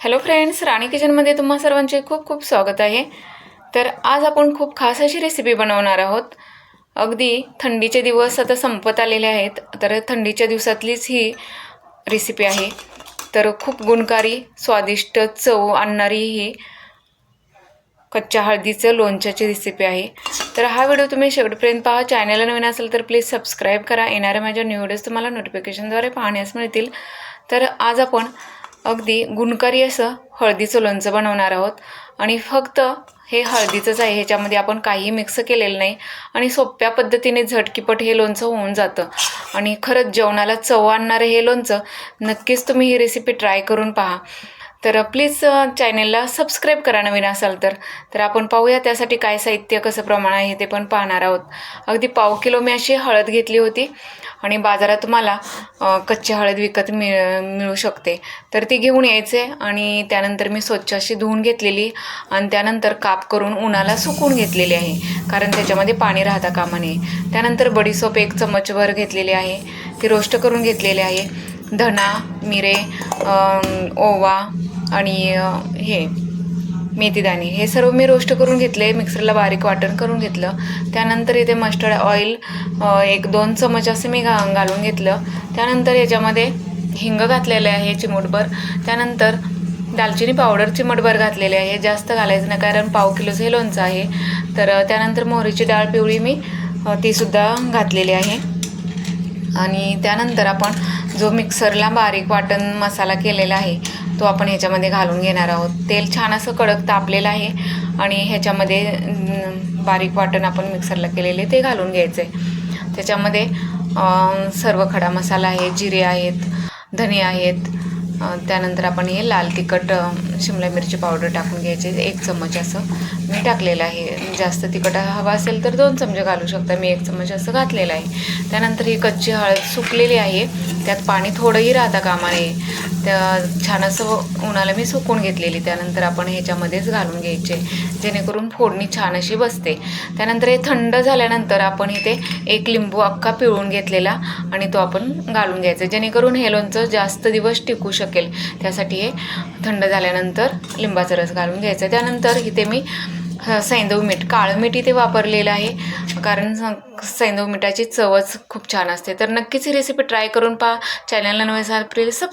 Hello friends राणी किचनमध्ये तुम्हा सर्वांचे खूप खूप स्वागत आहे. तर आज आपण खूप खास अशी रेसिपी बनवणार आहोत. अगदी थंडीचे दिवस आता संपत आलेले आहेत तर थंडीच्या दिवसातलीच ही रेसिपी आहे. तर खूप गुणकारी स्वादिष्ट चव आणणारी ही कच्च्या हळदीचं लोणच्याची रेसिपी आहे. तर हा व्हिडिओ तुम्ही शेवटपर्यंत पहा. चॅनलला नवीन असेल तर प्लीज सबस्क्राईब करा. येणाऱ्या माझ्या न्यू व्हिडिओज तुम्हाला नोटिफिकेशनद्वारे पाहण्यास मिळतील. तर आज आपण अगदी गुणकारी असं हळदीचं लोणचं बनवणार आहोत. आणि फक्त हे हळदीचंच आहे ह्याच्यामध्ये आपण काही मिक्स केलेलं नाही. आणि सोप्या पद्धतीने झटकीपट हे लोणचं होऊन जातं. आणि खरंच जेवणाला चव आणणारं हे लोणचं नक्कीच तुम्ही ही रेसिपी ट्राय करून पहा. तर प्लीज चॅनेलला सबस्क्राईब करा नवीन असाल तर. तर आपण पाहूया त्यासाठी काय साहित्य कसं प्रमाण आहे ते पण पाहणार आहोत. अगदी पाव किलो मी अशी हळद घेतली होती आणि बाजारात तुम्हाला कच्ची हळद विकत मिळ मिळू शकते. तर ती घेऊन यायचे आणि त्यानंतर मी स्वच्छ अशी धुवून घेतलेली आणि त्यानंतर काप करून उन्हाला सुकवून घेतलेली आहे. कारण त्याच्यामध्ये पाणी राहता कामा नये त्यानंतर बडीसोप एक चमचभर घेतलेली आहे. ती रोस्ट करून घेतलेली आहे. धना मिरे ओवा आणि हे मेथीदाणे. हे सर्व मी रोस्ट करून घेतले मिक्सरला बारीक वाटण करून घेतलं. त्यानंतर इथे मस्टर्ड ऑइल एक दोन चमच असं मी घा घालून घेतलं. त्यानंतर याच्यामध्ये हिंग घातलेले आहे चिमूटभर. त्यानंतर दालचिनी पावडर चिमटभर घातलेले आहे. जास्त घालायचं नाही कारण पाव किलोचं हे लोणचं आहे. तर त्यानंतर मोहरीची डाळ पिवळी मी तीसुद्धा घातलेली आहे. आणि त्यानंतर आपण जो मिक्सरला बारीक वाटण मसाला केलेला आहे तो आपण ह्याच्यामध्ये घालून घेणार आहोत. तेल छान असं कडक तापलेलं आहे आणि ह्याच्यामध्ये बारीक वाटण आपण मिक्सरला केलेले ते घालून घ्यायचं आहे त्याच्यामध्ये सर्व खडा मसाला आहे जिरे आहेत धने आहेत त्यानंतर आपण हे लाल तिखट शिमला मिरची पावडर टाकून घ्यायची. एक चम्मच असं मी टाकलेलं आहे. जास्त तिखट हवा असेल तर दोन चमचे घालू शकता. मी एक चम्मच असं घातलेलं आहे. त्यानंतर ही कच्ची हळद सुकलेली आहे. त्यात पाणी थोडंही राहता कामा नये. त्या छान असं उन्हाला मी सुकून घेतलेली. त्यानंतर आपण ह्याच्यामध्येच घालून घ्यायचे जेणेकरून फोडणी छान अशी बसते. त्यानंतर हे थंड झाल्यानंतर आपण इथे एक लिंबू अख्खा पिळून घेतलेला आणि तो आपण घालून घ्यायचा. जेणेकरून हे लोणचं जास्त दिवस टिकू शकतो शकेल. त्यासाठी हे थंड झाल्यानंतर लिंबाचा रस घालून घ्यायचा. त्यानंतर इथे मी सैंदव मीठ काळं मीठ इथे वापरलेलं आहे. कारण स- मिठाची चवच खूप छान असते. तर नक्कीच ही रेसिपी ट्राय करून पहा. चॅनलला नवे असाल प्लीज सब